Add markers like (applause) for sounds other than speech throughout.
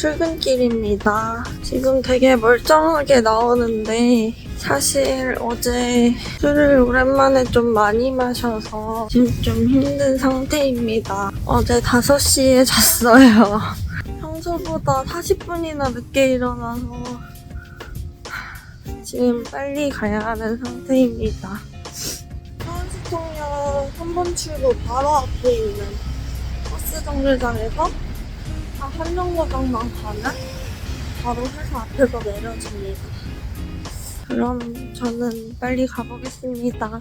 출근길입니다. 지금 되게 멀쩡하게 나오는데 사실 어제 술을 오랜만에 좀 많이 마셔서 지금 좀 힘든 상태입니다. 어제 5시에 잤어요. (laughs) 평소보다 40분이나 늦게 일어나서 지금 빨리 가야 하는 상태입니다. 서울시청역 3번 출구 바로 앞에 있는 버스 정류장에서 한 한정거장만 가면 바로 회사 앞에서 내려줍니다. 그럼 저는 빨리 가보겠습니다.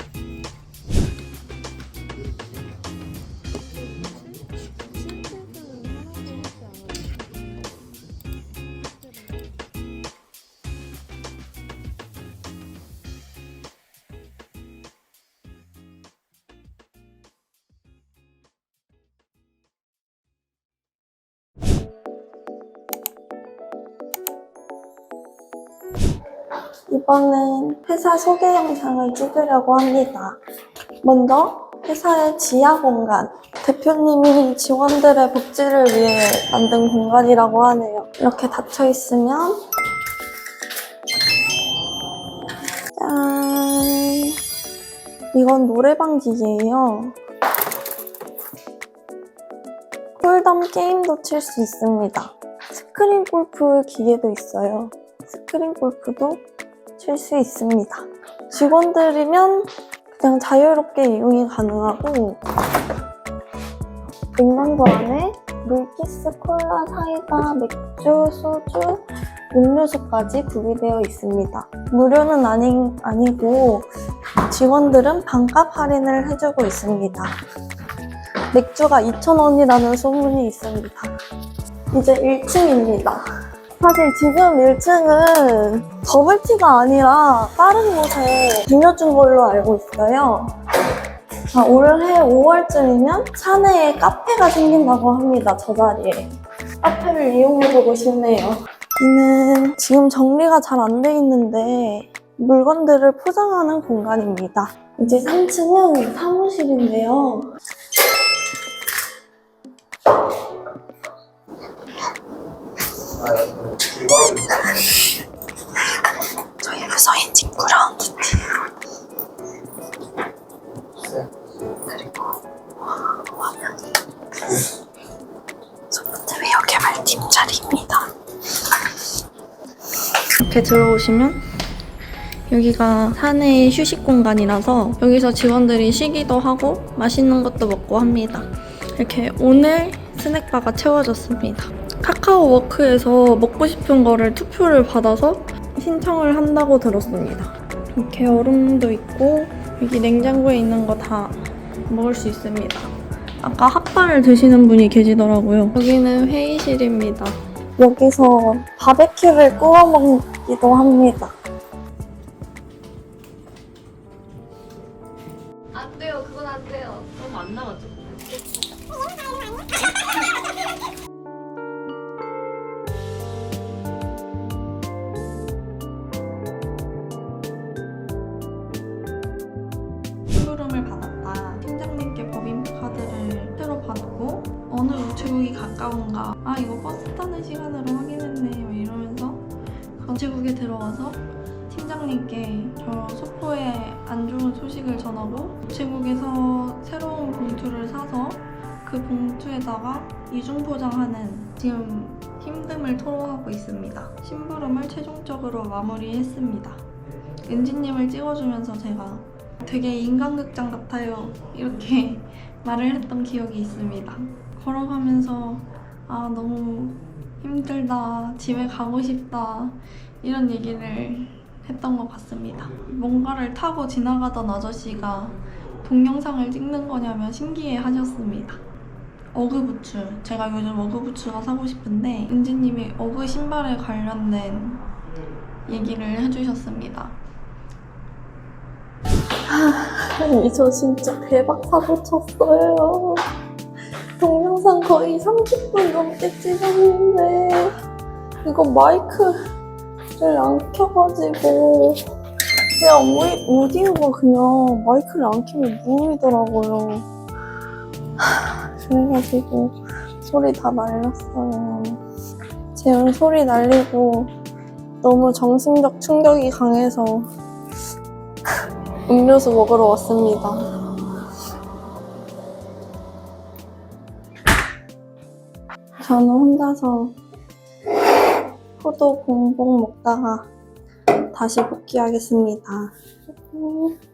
이번엔 회사 소개 영상을 찍으려고 합니다. 먼저 회사의 지하 공간. 대표님이 직원들의 복지를 위해 만든 공간이라고 하네요. 이렇게 닫혀 있으면 짠! 이건 노래방 기계예요. 쿨덤 게임도 칠 수 있습니다. 스크린 골프 기계도 있어요. 스크린 골프도 칠수 있습니다. 직원들이면 그냥 자유롭게 이용이 가능하고 냉장고 안에 물기스, 콜라, 사이다, 맥주, 소주, 음료수까지 구비되어 있습니다. 무료는 아니, 아니고 직원들은 반값 할인을 해주고 있습니다. 맥주가 2,000원이라는 소문이 있습니다. 이제 1층입니다. 사실 지금 1층은 버블티가 아니라 다른 곳에 빌려준 걸로 알고 있어요. 자, 올해 5월쯤이면 차내에 카페가 생긴다고 합니다, 저 자리에. 카페를 이용해보고 싶네요. 여기는 지금 정리가 잘 안 돼 있는데 물건들을 포장하는 공간입니다. 이제 3층은 사무실인데요. 저희 부서인 친구랑 그리고 화면이 소프트 웨어 개발팀 자리입니다. 이렇게 들어오시면 여기가 사내 휴식 공간이라서 여기서 직원들이 쉬기도 하고 맛있는 것도 먹고 합니다. 이렇게 오늘 스낵바가 채워졌습니다. 카카오 워크에서 먹고 싶은 거를 투표를 받아서 신청을 한다고 들었습니다. 이렇게 얼음도 있고 여기 냉장고에 있는 거 다 먹을 수 있습니다. 아까 핫바를 드시는 분이 계시더라고요. 여기는 회의실입니다. 여기서 바베큐를 구워 먹기도 합니다. 우체국이 가까운가. 아 이거 버스 타는 시간으로 확인했네요. 이러면서 그 우체국에 들어와서 팀장님께 저 소포에 안 좋은 소식을 전하고 우체국에서 새로운 봉투를 사서 그 봉투에다가 이중 포장하는 지금 힘듦을 토로하고 있습니다. 심부름을 최종적으로 마무리했습니다. 은지님을 찍어주면서 제가 되게 인간극장 같아요. 이렇게 (laughs) 말을 했던 기억이 있습니다. 걸어가면서 아 너무 힘들다, 집에 가고 싶다 이런 얘기를 했던 것 같습니다. 뭔가를 타고 지나가던 아저씨가 동영상을 찍는 거냐며 신기해 하셨습니다. 어그부츠. 제가 요즘 어그부츠가 사고 싶은데 은지님이 어그 신발에 관련된 얘기를 해주셨습니다. 아니 저 진짜 대박 사고 쳤어요. 동영상 거의 30분 넘게 찍었는데 이거 마이크를 안 켜가지고 그냥 오이, 오디오가 그냥 마이크를 안 켜면 무음이더라고요. 하, 그래가지고 소리 다 날렸어요. 지금 소리 날리고 너무 정신적 충격이 강해서 음료수 먹으러 왔습니다. 저는 혼자서 포도 봉봉 먹다가 다시 복귀하겠습니다. 음.